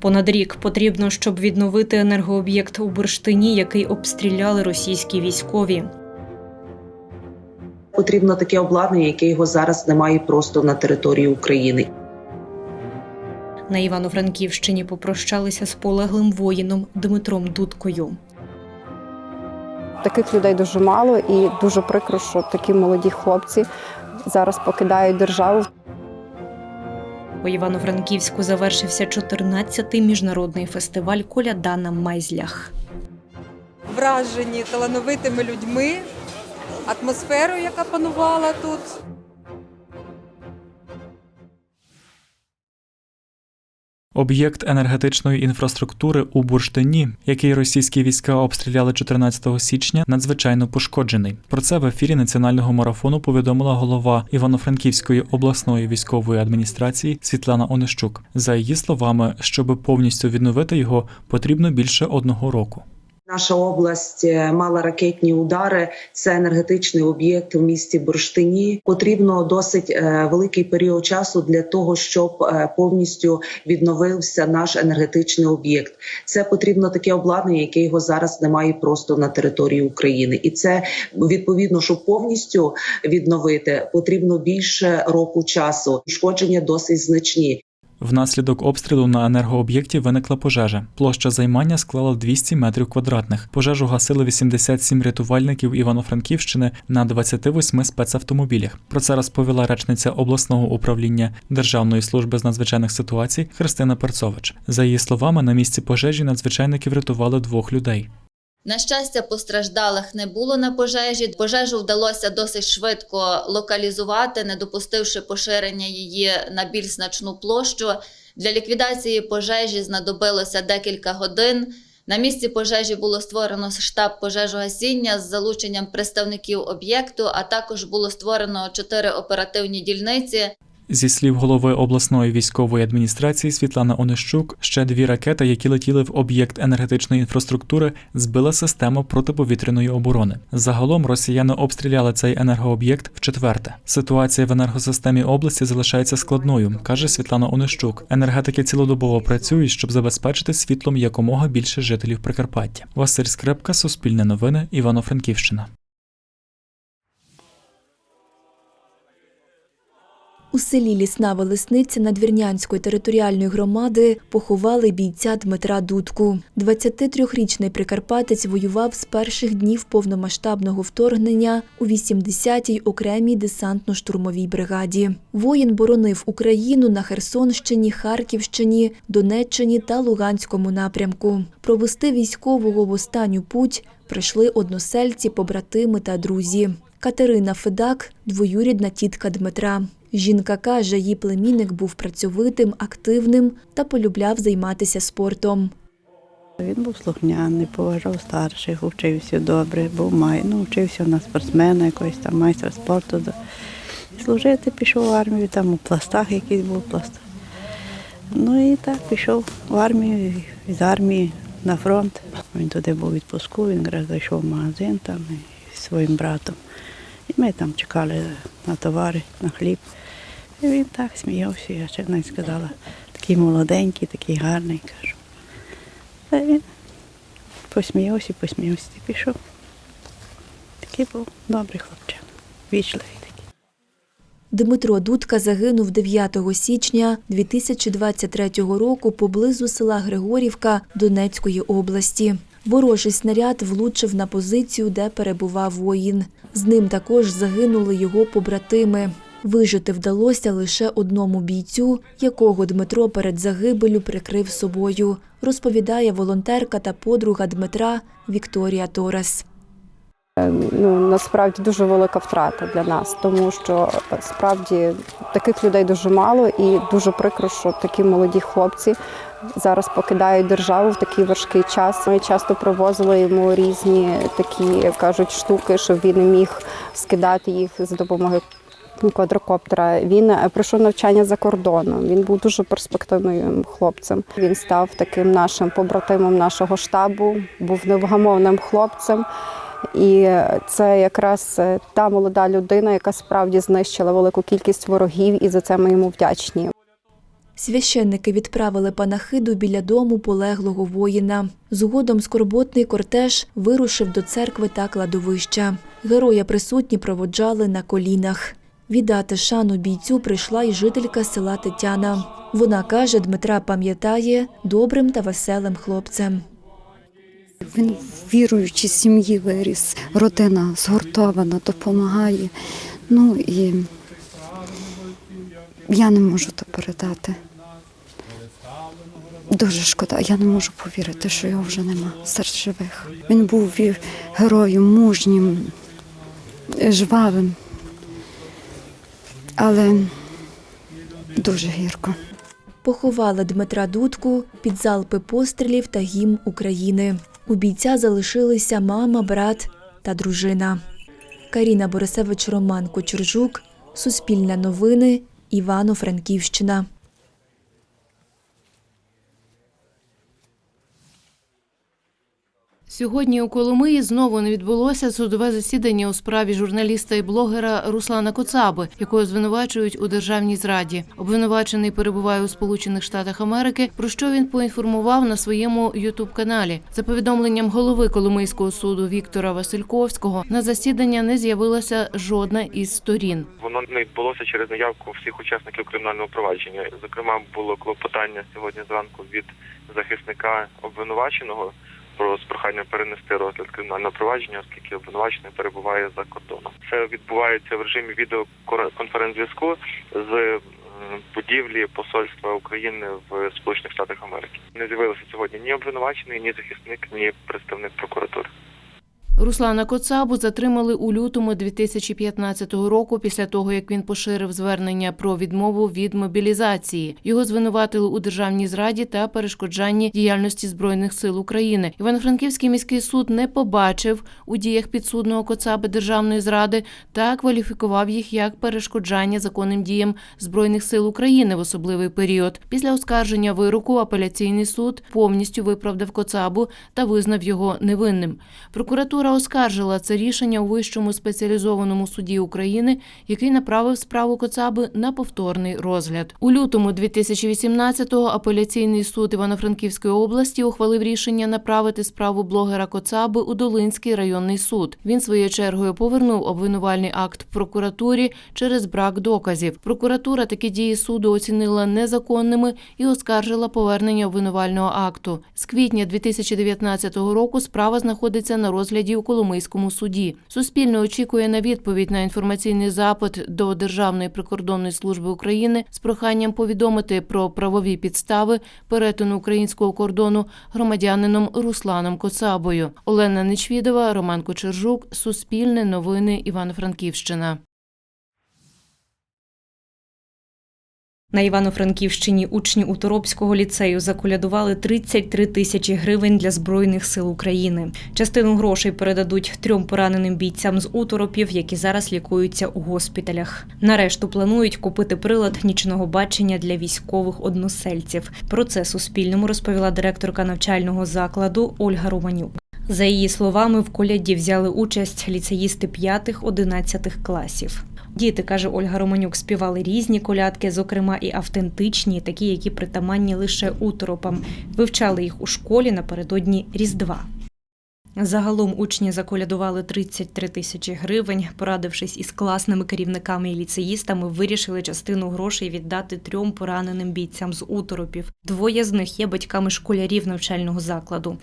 Понад рік потрібно, щоб відновити енергооб'єкт у бурштині, який обстріляли російські військові. Потрібно таке обладнання, яке його зараз немає просто на території України. На Івано-Франківщині попрощалися з полеглим воїном Дмитром Дудкою. Таких людей дуже мало, і дуже прикро, що такі молоді хлопці зараз покидають державу. У Івано-Франківську завершився 14-й міжнародний фестиваль Коляда на майзлях. вражені талановитими людьми, атмосферою, яка панувала тут. Об'єкт енергетичної інфраструктури у Бурштині, який російські війська обстріляли 14 січня, надзвичайно пошкоджений. Про це в ефірі національного марафону повідомила голова Івано-Франківської обласної військової адміністрації Світлана Онищук. За її словами, щоб повністю відновити його, потрібно більше одного року. Наша область е, мала ракетні удари. Це енергетичний об'єкт в місті Бурштині. Потрібно досить е, великий період часу для того, щоб е, повністю відновився наш енергетичний об'єкт. Це потрібно таке обладнання, яке його зараз немає просто на території України, і це відповідно, щоб повністю відновити, потрібно більше року часу. Шкодження досить значні. Внаслідок обстрілу на енергооб'єкті виникла пожежа. Площа займання склала 200 метрів квадратних. Пожежу гасили 87 рятувальників Івано-Франківщини на 28 спецавтомобілях. Про це розповіла речниця обласного управління Державної служби з надзвичайних ситуацій Христина Перцович. За її словами, на місці пожежі надзвичайники врятували двох людей. На щастя, постраждалих не було на пожежі. Пожежу вдалося досить швидко локалізувати, не допустивши поширення її на більш значну площу. Для ліквідації пожежі знадобилося декілька годин. На місці пожежі було створено штаб пожежогасіння з залученням представників об'єкту, а також було створено чотири оперативні дільниці. Зі слів голови обласної військової адміністрації Світлана Онищук, ще дві ракети, які летіли в об'єкт енергетичної інфраструктури, збила систему протиповітряної оборони. Загалом росіяни обстріляли цей енергооб'єкт в четверте. Ситуація в енергосистемі області залишається складною, каже Світлана Онищук. Енергетики цілодобово працюють, щоб забезпечити світлом якомога більше жителів Прикарпаття. Василь Скрепка, Суспільне новини, Івано-Франківщина. У селі Лісна Велесниця Надвірнянської територіальної громади поховали бійця Дмитра Дудку. 23-річний прикарпатець воював з перших днів повномасштабного вторгнення у 80-й окремій десантно-штурмовій бригаді. Воїн боронив Україну на Херсонщині, Харківщині, Донеччині та Луганському напрямку. Провести військового в останню путь прийшли односельці, побратими та друзі. Катерина Федак двоюрідна тітка Дмитра. Жінка каже, її племінник був працьовитим, активним та полюбляв займатися спортом. Він був слухняний, поважав старших, вчився добре, був май, ну, вчився на спортсмена, якогось там майстра спорту. Служити пішов в армію, там у пластах якийсь був пласт. Ну і так пішов в армію, з армії на фронт. Він туди був відпуску, він зайшов в магазин там і зі своїм братом. І ми там чекали на товари, на хліб. І він так сміявся, я ще навіть сказала, такий молоденький, такий гарний, кажу. Та він посміявся, посміявся і пішов. Такий був добрий хлопчик, вічливий. Дмитро Дудка загинув 9 січня 2023 року поблизу села Григорівка Донецької області. Ворожий снаряд влучив на позицію, де перебував воїн. З ним також загинули його побратими. Вижити вдалося лише одному бійцю, якого Дмитро перед загибелю прикрив собою, розповідає волонтерка та подруга Дмитра Вікторія Торес. Ну насправді дуже велика втрата для нас, тому що справді таких людей дуже мало, і дуже прикро, що такі молоді хлопці зараз покидають державу в такий важкий час. Ми часто привозили йому різні такі кажуть штуки, щоб він міг скидати їх за допомогою квадрокоптера. Він пройшов навчання за кордоном. Він був дуже перспективним хлопцем. Він став таким нашим побратимом нашого штабу, був невгамовним хлопцем. І це якраз е, та молода людина, яка справді знищила велику кількість ворогів, і за це ми йому вдячні. Священники відправили панахиду біля дому полеглого воїна. Згодом скорботний кортеж вирушив до церкви та кладовища. Героя присутні проводжали на колінах. Віддати шану бійцю прийшла й жителька села Тетяна. Вона каже, Дмитра пам'ятає добрим та веселим хлопцем. Він в віруючій сім'ї виріс, родина згуртована, допомагає. Ну і я не можу то передати. Дуже шкода, я не можу повірити, що його вже нема серед живих. Він був героєм, мужнім, жвавим, але дуже гірко. Поховали Дмитра Дудку під залпи пострілів та гімн України. У бійця залишилися мама, брат та дружина. Каріна Борисевич, Роман Кочержук, Суспільне новини, Івано-Франківщина. Сьогодні у Коломиї знову не відбулося судове засідання у справі журналіста і блогера Руслана Коцаби, якого звинувачують у державній зраді. Обвинувачений перебуває у Сполучених Штатах Америки. Про що він поінформував на своєму ютуб-каналі. За повідомленням голови Коломийського суду Віктора Васильковського, на засідання не з'явилася жодна із сторін. Воно не відбулося через наявку всіх учасників кримінального провадження. Зокрема, було клопотання сьогодні зранку від захисника обвинуваченого про з проханням перенести розгляд кримінального провадження, оскільки обвинувачений перебуває за кордоном. Це відбувається в режимі відеоконференц-зв'язку з будівлі посольства України в Сполучених Штатах Америки. Не з'явилися сьогодні ні обвинувачений, ні захисник, ні представник прокуратури. Руслана Коцабу затримали у лютому 2015 року після того, як він поширив звернення про відмову від мобілізації. Його звинуватили у державній зраді та перешкоджанні діяльності збройних сил України. Івано-Франківський міський суд не побачив у діях підсудного Коцаби державної зради та кваліфікував їх як перешкоджання законним діям збройних сил України в особливий період. Після оскарження вироку апеляційний суд повністю виправдав Коцабу та визнав його невинним. Прокуратура оскаржила це рішення у вищому спеціалізованому суді України, який направив справу Коцаби на повторний розгляд. У лютому 2018-го апеляційний суд Івано-Франківської області ухвалив рішення направити справу блогера Коцаби у Долинський районний суд. Він своєю чергою повернув обвинувальний акт прокуратурі через брак доказів. Прокуратура такі дії суду оцінила незаконними і оскаржила повернення обвинувального акту. З квітня 2019 року справа знаходиться на розгляді у Коломийському суді. Суспільне очікує на відповідь на інформаційний запит до Державної прикордонної служби України з проханням повідомити про правові підстави перетину українського кордону громадянином Русланом Коцабою. Олена Нечвідова, Роман Кочержук, Суспільне новини Івано-Франківщина. На Івано-Франківщині учні Уторопського ліцею заколядували 33 тисячі гривень для Збройних сил України. Частину грошей передадуть трьом пораненим бійцям з уторопів, які зараз лікуються у госпіталях. Нарешту планують купити прилад нічного бачення для військових односельців. Про це Суспільному розповіла директорка навчального закладу Ольга Романюк. За її словами, в коляді взяли участь ліцеїсти 5-11 класів. Діти, каже Ольга Романюк, співали різні колядки, зокрема і автентичні, такі, які притаманні лише уторопам. Вивчали їх у школі напередодні Різдва. Загалом учні заколядували 33 тисячі гривень. Порадившись із класними керівниками і ліцеїстами, вирішили частину грошей віддати трьом пораненим бійцям з уторопів. Двоє з них є батьками школярів навчального закладу.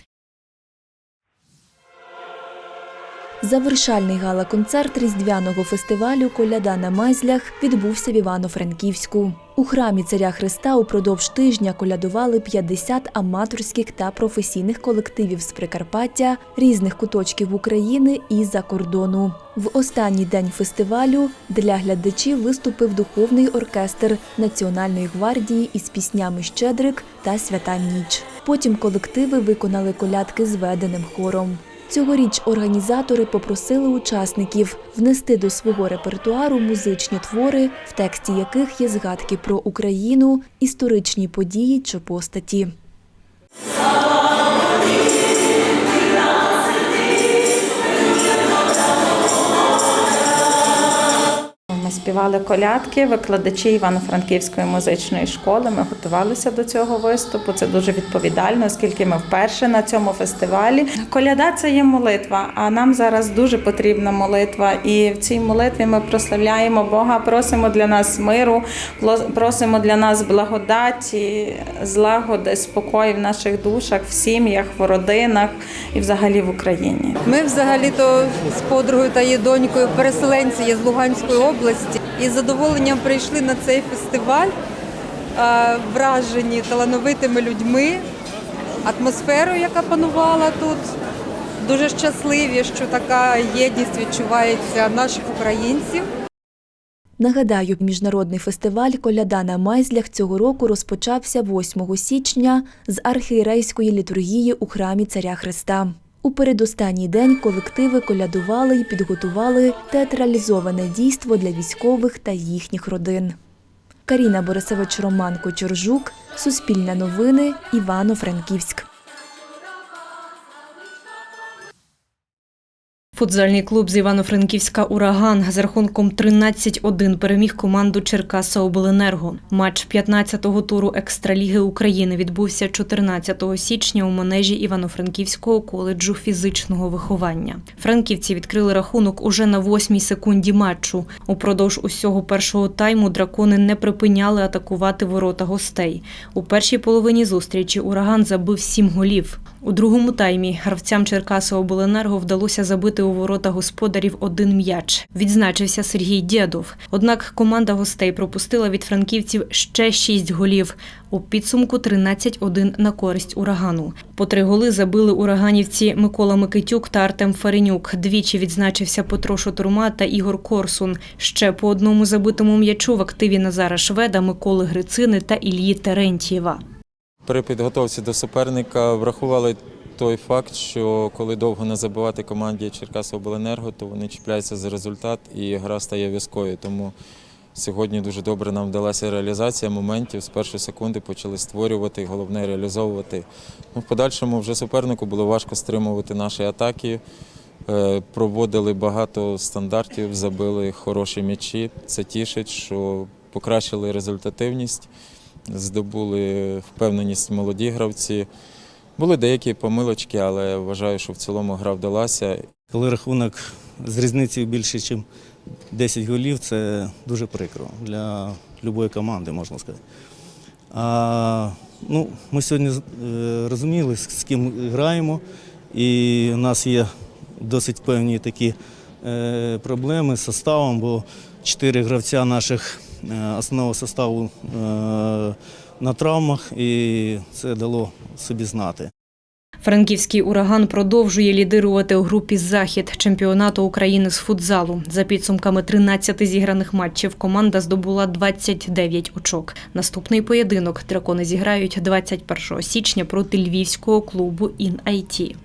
Завершальний гала-концерт різдвяного фестивалю Коляда на Майзлях відбувся в Івано-Франківську. У храмі царя Христа упродовж тижня колядували 50 аматорських та професійних колективів з Прикарпаття, різних куточків України і за кордону. В останній день фестивалю для глядачів виступив духовний оркестр Національної гвардії із піснями Щедрик та Свята ніч. Потім колективи виконали колядки з веденим хором. Цьогоріч організатори попросили учасників внести до свого репертуару музичні твори, в тексті яких є згадки про Україну, історичні події чи постаті. Співали колядки, викладачі Івано-Франківської музичної школи. Ми готувалися до цього виступу. Це дуже відповідально, оскільки ми вперше на цьому фестивалі. Коляда це є молитва, а нам зараз дуже потрібна молитва. І в цій молитві ми прославляємо Бога, просимо для нас миру, просимо для нас благодаті, злагоди, спокою в наших душах, в сім'ях, в родинах і взагалі в Україні. Ми взагалі-то з подругою та її донькою переселенці є з Луганської області і з задоволенням прийшли на цей фестиваль, е, вражені талановитими людьми, атмосферою, яка панувала тут. Дуже щасливі, що така єдність відчувається наших українців. Нагадаю, міжнародний фестиваль Коляда на майзлях цього року розпочався 8 січня з архієрейської літургії у храмі Царя Христа. У передостанній день колективи колядували і підготували театралізоване дійство для військових та їхніх родин. Каріна Борисевич Роман Кочоржук, Суспільне новини, Івано-Франківськ. Футзальний клуб з Івано-Франківська Ураган з рахунком 13-1 переміг команду Черкаса Обленерго. Матч 15-го туру Екстраліги України відбувся 14 січня у манежі Івано-Франківського коледжу фізичного виховання. Франківці відкрили рахунок уже на восьмій секунді матчу. Упродовж усього першого тайму дракони не припиняли атакувати ворота гостей. У першій половині зустрічі ураган забив сім голів. У другому таймі гравцям Черкаса Обленерго вдалося забити у ворота господарів один м'яч. Відзначився Сергій Дєдов. Однак команда гостей пропустила від франківців ще шість голів. У підсумку 13-1 на користь урагану. По три голи забили ураганівці Микола Микитюк та Артем Фаренюк. Двічі відзначився Петро Шотурма та Ігор Корсун. Ще по одному забитому м'ячу в активі Назара Шведа, Миколи Грицини та Ільї Терентьєва. При підготовці до суперника врахували той факт, що коли довго не забивати команді Черкасобленерго, то вони чіпляються за результат і гра стає в'язкою. Тому сьогодні дуже добре нам вдалася реалізація моментів. З першої секунди почали створювати, головне реалізовувати. Ну, в подальшому вже супернику було важко стримувати наші атаки. Е, Проводили багато стандартів, забили хороші м'ячі. Це тішить, що покращили результативність здобули впевненість молоді гравці. Були деякі помилочки, але вважаю, що в цілому гра вдалася. Коли рахунок з різницею більше, ніж 10 голів, це дуже прикро для будь-якої команди, можна сказати. А, ну, Ми сьогодні е, розуміли, з ким граємо, і у нас є досить певні такі е, проблеми з составом, бо чотири гравця наших Е, основного составу на травмах, і це дало собі знати. Франківський ураган продовжує лідирувати у групі Захід чемпіонату України з футзалу. За підсумками 13 зіграних матчів команда здобула 29 очок. Наступний поєдинок дракони зіграють 21 січня проти львівського клубу «Ін-Айті».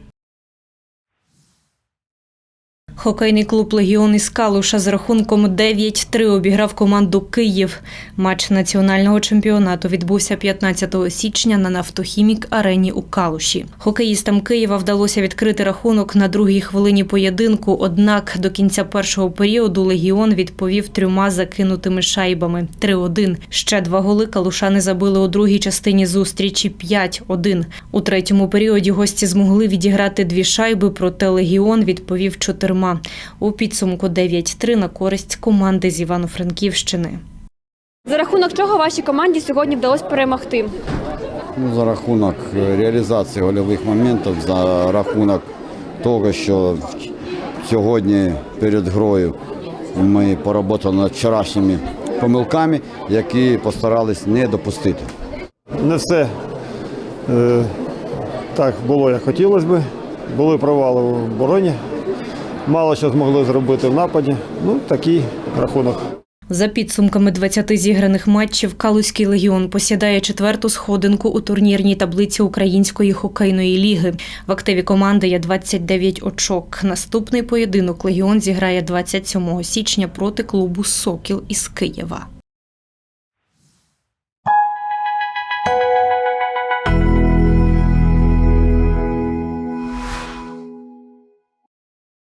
Хокейний клуб Легіон із Калуша з рахунком 9-3 обіграв команду Київ. Матч національного чемпіонату відбувся 15 січня на нафтохімік арені у Калуші. Хокеїстам Києва вдалося відкрити рахунок на другій хвилині поєдинку. Однак до кінця першого періоду Легіон відповів трьома закинутими шайбами: 3-1. Ще два голи калушани забили у другій частині зустрічі 5-1. У третьому періоді гості змогли відіграти дві шайби, проте Легіон відповів чотирма. У підсумку 9-3 на користь команди з Івано-Франківщини. За рахунок чого вашій команді сьогодні вдалося перемогти? Ну, за рахунок реалізації гольових моментів, за рахунок того, що сьогодні перед грою ми поработали над вчорашніми помилками, які постарались не допустити. Не все е, так було, як хотілося б. Були провали в обороні. Мало що змогли зробити в нападі. Ну, такий рахунок. За підсумками 20 зіграних матчів, Калузький легіон посідає четверту сходинку у турнірній таблиці Української хокейної ліги. В активі команди є 29 очок. Наступний поєдинок легіон зіграє 27 січня проти клубу Сокіл із Києва.